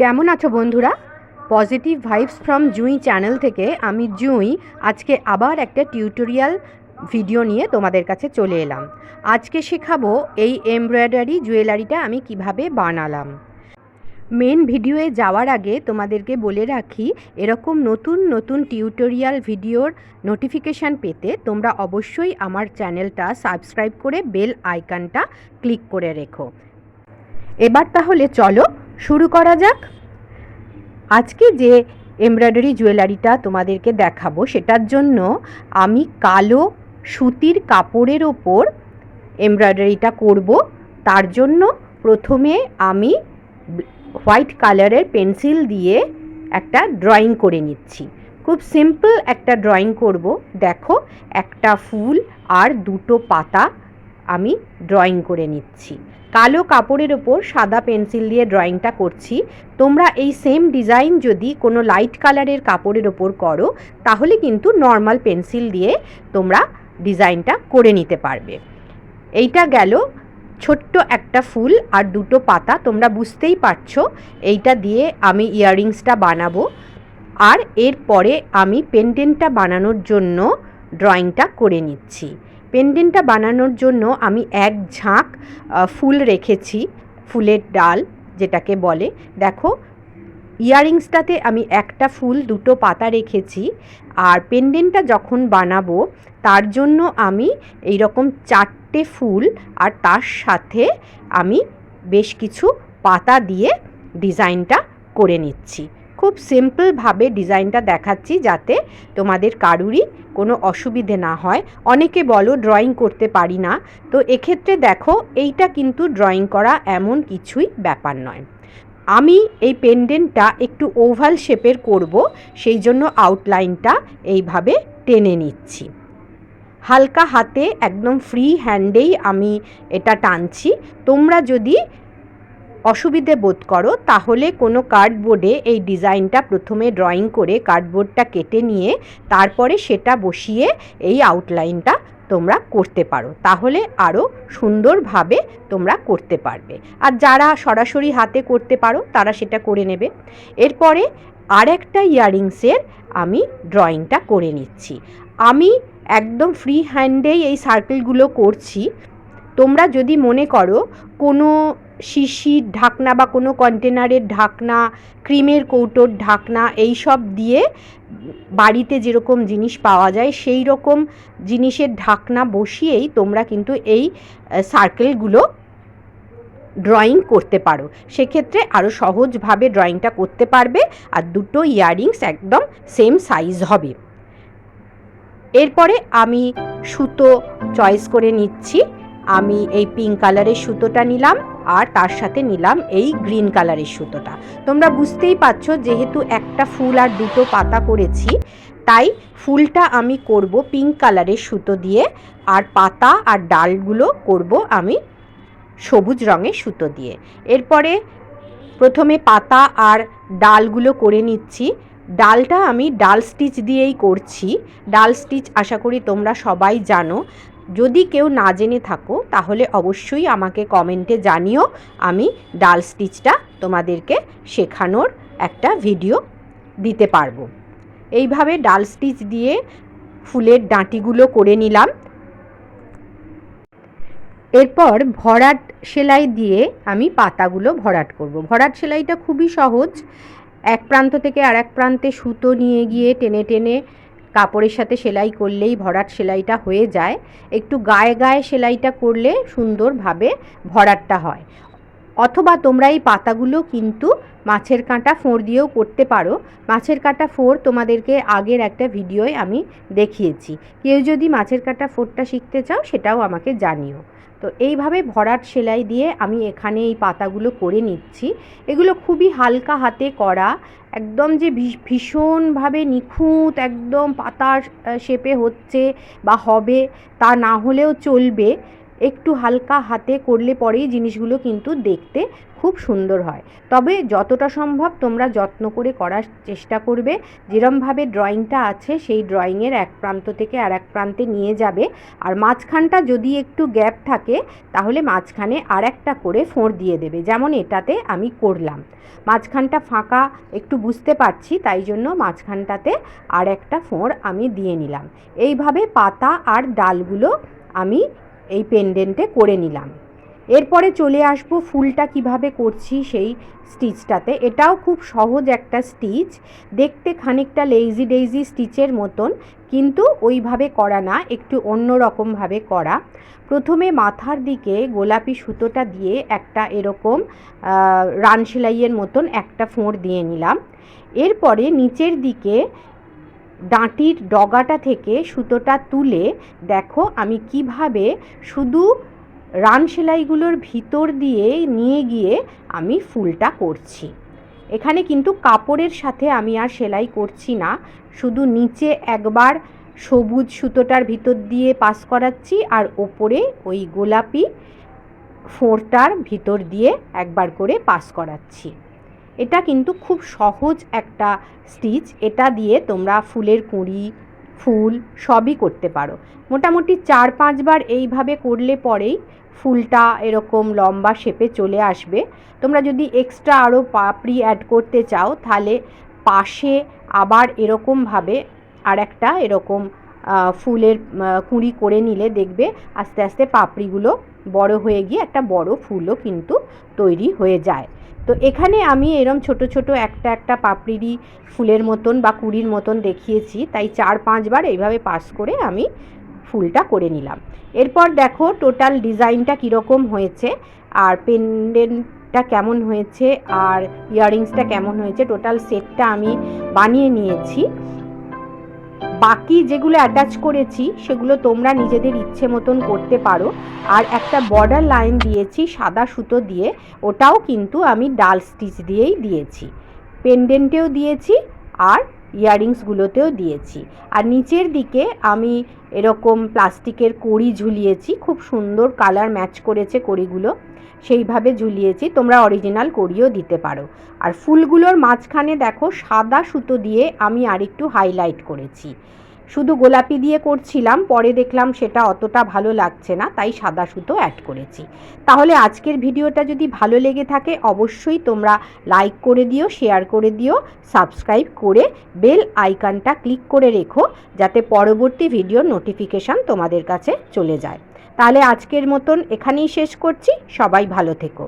কেমন আছো বন্ধুরা? Positive vibes from Jui channel থেকে আমি জুঁই আজকে আবার একটা টিউটোরিয়াল ভিডিও নিয়ে তোমাদের কাছে চলে এলাম। আজকে শেখাবো এই এমব্রয়ডারি জুয়েলারিটা আমি কীভাবে বানালাম। মেন ভিডিওয়ে যাওয়ার আগে তোমাদেরকে বলে রাখি, এরকম নতুন নতুন টিউটোরিয়াল ভিডিওর নোটিফিকেশান পেতে তোমরা অবশ্যই আমার চ্যানেলটা সাবস্ক্রাইব করে বেল আইকনটা ক্লিক করে রেখো। এবার তাহলে চলো শুরু করা যাক। আজকে যে এমব্রয়ডারি জুয়েলারিটা তোমাদেরকে দেখাবো, সেটার জন্য আমি কালো সুতির কাপড়ের ওপর এমব্রয়ডারিটা করব। তার জন্য প্রথমে আমি হোয়াইট কালারের পেন্সিল দিয়ে একটা ড্রয়িং করে নিচ্ছি। খুব সিম্পল একটা ড্রয়িং করব। দেখো, একটা ফুল আর দুটো পাতা আমি ড্রয়িং করে নিচ্ছি। কালো কাপড়ের ওপর সাদা পেন্সিল দিয়ে ড্রয়িংটা করছি। তোমরা এই সেম ডিজাইন যদি কোনো লাইট কালারের কাপড়ের ওপর করো, তাহলে কিন্তু নর্মাল পেন্সিল দিয়ে তোমরা ডিজাইনটা করে নিতে পারবে। এইটা গেল ছোট্ট একটা ফুল আর দুটো পাতা, তোমরা বুঝতেই পারছ, এইটা দিয়ে আমি ইয়াররিংসটা বানাবো। আর এরপরে আমি পেন্ডেন্টটা বানানোর জন্য ড্রয়িংটা করে নিচ্ছি। পেন্ডেন্টটা বানানোর জন্য আমি এক ঝাঁক ফুল রেখেছি, ফুলের ডাল যেটাকে বলে। দেখো ইয়াররিংসটাতে আমি একটা ফুল, দুটো পাতা রেখেছি আর পেন্ডেন্টটা যখন বানাবো, তার জন্য আমি এই রকম চারটে ফুল আর তার সাথে আমি বেশ কিছু পাতা দিয়ে ডিজাইনটা করে নিচ্ছি। খুব সিম্পলভাবে ডিজাইনটা দেখাচ্ছি যাতে তোমাদের কারুরই কোনো অসুবিধে না হয়। অনেকে বলো ড্রয়িং করতে পারি না। তো এক্ষেত্রে দেখো, এইটা কিন্তু ড্রয়িং করা এমন কিছুই ব্যাপার নয়। আমি এই পেন্ডেন্টটা একটু ওভাল শেপের করব, সেই জন্য আউটলাইনটা এইভাবে টেনে নিচ্ছি। হালকা হাতে একদম ফ্রি হ্যান্ডেই আমি এটা টানছি। তোমরা যদি অসুবিধে বোধ করো, তাহলে কোনো কার্ডবোর্ডে এই ডিজাইনটা প্রথমে ড্রয়িং করে কার্ডবোর্ডটা কেটে নিয়ে তারপরে সেটা বসিয়ে এই আউটলাইনটা তোমরা করতে পারো। তাহলে আরও সুন্দরভাবে তোমরা করতে পারবে। আর যারা সরাসরি হাতে করতে পারো, তারা সেটা করে নেবে। এরপরে আরেকটা ইয়ারিংসের আমি ড্রয়িংটা করে নিচ্ছি। আমি একদম ফ্রি হ্যান্ডেই এই সার্কেলগুলো করছি। তোমরা যদি মনে করো কোনো শিশির ঢাকনা বা কোনো কন্টেনারের ঢাকনা, ক্রিমের কৌটোর ঢাকনা, এই সব দিয়ে বাড়িতে যেরকম জিনিস পাওয়া যায়, সেই রকম জিনিসের ঢাকনা বসিয়েই তোমরা কিন্তু এই সার্কেলগুলো ড্রয়িং করতে পারো। সেক্ষেত্রে আরও সহজভাবে ড্রয়িংটা করতে পারবে আর দুটো ইয়াররিংস একদম সেম সাইজ হবে। এরপরে আমি সুতো চয়েস করে নিচ্ছি। আমি এই পিঙ্ক কালারের সুতোটা নিলাম। আর তার সাথে নিলাম এই গ্রিন কালারের সুতোটা। তোমরা বুঝতেই পারছ যেহেতু একটা ফুল আর দুটো পাতা করেছি, তাই ফুলটা আমি করব পিঙ্ক কালারের সুতো দিয়ে আর পাতা আর ডালগুলো করব আমি সবুজ রঙের সুতো দিয়ে। এরপরে প্রথমে পাতা আর ডালগুলো করে নিচ্ছি। ডালটা আমি ডাল স্টিচ দিয়েই করছি। ডাল স্টিচ আশা করি তোমরা সবাই জানো। যদি কেউ না জেনে থাকো, তাহলে অবশ্যই আমাকে কমেন্টে জানিও। আমি ডাল স্টিচটা তোমাদেরকে শেখানোর একটা ভিডিও দিতে পারব। এইভাবে ডাল স্টিচ দিয়ে ফুলের ডাঁটিগুলো করে নিলাম। এরপর ভরাট সেলাই দিয়ে আমি পাতাগুলো ভরাট করব। ভরাট সেলাইটা খুবই সহজ। এক প্রান্ত থেকে আর এক প্রান্তে সুতো নিয়ে গিয়ে টেনে টেনে কাপড়ের সাথে সেলাই করলেই ভরাট সেলাইটা হয়ে যায়। একটু গায়ে গায়ে সেলাইটা করলে সুন্দরভাবে ভরাটটা হয়। অথবা তোমরা এই পাতাগুলো কিন্তু মাছের কাঁটা ফোঁড় দিয়েও করতে পারো। মাছের কাঁটা ফোঁড় তোমাদেরকে আগের একটা ভিডিওয় আমি দেখিয়েছি। কেউ যদি মাছের কাঁটা ফোঁড়টা শিখতে চাও সেটাও আমাকে জানিও। তো এইভাবে ভরাট সেলাই দিয়ে আমি এখানে এই পাতাগুলো করে নিচ্ছি। এগুলো খুবই হালকা হাতে করা, একদম যে ভীষণভাবে নিখুঁত একদম পাতার শেপে হচ্ছে বা হবে তা না হলেও চলবে। একটু হালকা হাতে করলে পরেই জিনিসগুলো কিন্তু দেখতে খুব সুন্দর হয়। তবে যতটা সম্ভব তোমরা যত্ন করে করার চেষ্টা করবে। যেরমভাবে ড্রয়িংটা আছে, সেই ড্রয়িংয়ের এক প্রান্ত থেকে আর এক প্রান্তে নিয়ে যাবে। আর মাঝখানটা যদি একটু গ্যাপ থাকে, তাহলে মাঝখানে আর একটা করে ফোঁড় দিয়ে দেবে। যেমন এটাতে আমি করলাম। মাঝখানটা ফাঁকা, একটু বুঝতে পারছি, তাই জন্য মাঝখানটাতে আর একটা ফোঁড় আমি দিয়ে নিলাম। এইভাবে পাতা আর ডালগুলো আমি এই পেন্ডেন্টে করে নিলাম। এরপরে চলে আসব ফুলটা কীভাবে করছি সেই স্টিচটাতে। এটাও খুব সহজ একটা স্টিচ। দেখতে খানিকটা লেইজি ডেইজি স্টিচের মতন, কিন্তু ওইভাবে করা না, একটু অন্য রকমভাবে করা। প্রথমে মাথার দিকে গোলাপি সুতোটা দিয়ে একটা এরকম রান সেলাইয়ের মতন একটা ফোঁড় দিয়ে নিলাম। এরপরে নিচের দিকে ডাঁটির ডগাটা থেকে সুতোটা তুলে দেখো আমি কীভাবে শুধু রান সেলাইগুলোর ভিতর দিয়ে নিয়ে গিয়ে আমি ফুলটা করছি। এখানে কিন্তু কাপড়ের সাথে আমি আর সেলাই করছি না, শুধু নিচে একবার সবুজ সুতোটার ভিতর দিয়ে পাস করাচ্ছি আর ওপরে ওই গোলাপি ফোঁড়টার ভিতর দিয়ে একবার করে পাস করাচ্ছি। এটা কিন্তু খুব সহজ একটা স্টিচ। এটা দিয়ে তোমরা ফুলের কুঁড়ি, ফুল সবই করতে পারো। মোটামুটি চার পাঁচবার এইভাবে করলে পরেই ফুলটা এরকম লম্বা শেপে চলে আসবে। তোমরা যদি এক্সট্রা আরও পাপড়ি অ্যাড করতে চাও, তাহলে পাশে আবার এরকমভাবে আর একটা এরকম ফুলের কুঁড়ি করে নিলে দেখবে আস্তে আস্তে পাপড়িগুলো বড় হয়ে গিয়ে একটা বড় ফুলও কিন্তু তৈরি হয়ে যায়। তো এখানে আমি এরম ছোট ছোট একটা একটা পাপড়িরই ফুলের মতন বা কুড়ির মতন দেখিয়েছি। তাই চার পাঁচবার এইভাবে পাস করে আমি ফুলটা করে নিলাম। এরপর দেখো টোটাল ডিজাইনটা কীরকম হয়েছে আর পেন্ডেন্টটা কেমন হয়েছে আর ইয়াররিংসটা কেমন হয়েছে। টোটাল সেটটা আমি বানিয়ে নিয়েছি। বাকি যেগুলো অ্যাটাচ করেছি, সেগুলো তোমরা নিজেদের ইচ্ছে মতন করতে পারো। আর একটা বর্ডার লাইন দিয়েছি সাদা সুতো দিয়ে, ওটাও কিন্তু আমি ডাল স্টিচ দিয়েই দিয়েছি। পেন্ডেন্টেও দিয়েছি আর ইয়াররিংসগুলোতেও দিয়েছি। আর নিচের দিকে আমি এরকম প্লাস্টিকের কড়ি ঝুলিয়েছি, খুব সুন্দর কালার ম্যাচ করেছে কড়িগুলো। সেইভাবে ঝুলিয়েছি, তোমরা অরিজিনাল করিও দিতে পারো। আর ফুলগুলোর মাঝখানে দেখো সাদা সুতো দিয়ে আমি আরেকটু হাইলাইট করেছি। শুধু গোলাপি দিয়ে করছিলাম, পরে দেখলাম সেটা অতটা ভালো লাগছে না, তাই সাদা সুতো অ্যাড করেছি। তাহলে আজকের ভিডিওটা যদি ভালো লেগে থাকে, অবশ্যই তোমরা লাইক করে দিও শেয়ার করে দিও সাবস্ক্রাইব করে বেল আইকনটা ক্লিক করে রেখো, যাতে পরবর্তী ভিডিওর নোটিফিকেশান তোমাদের কাছে চলে যায়। তাহলে আজকের মতন এখানেই শেষ করছি, সবাই ভালো থেকো।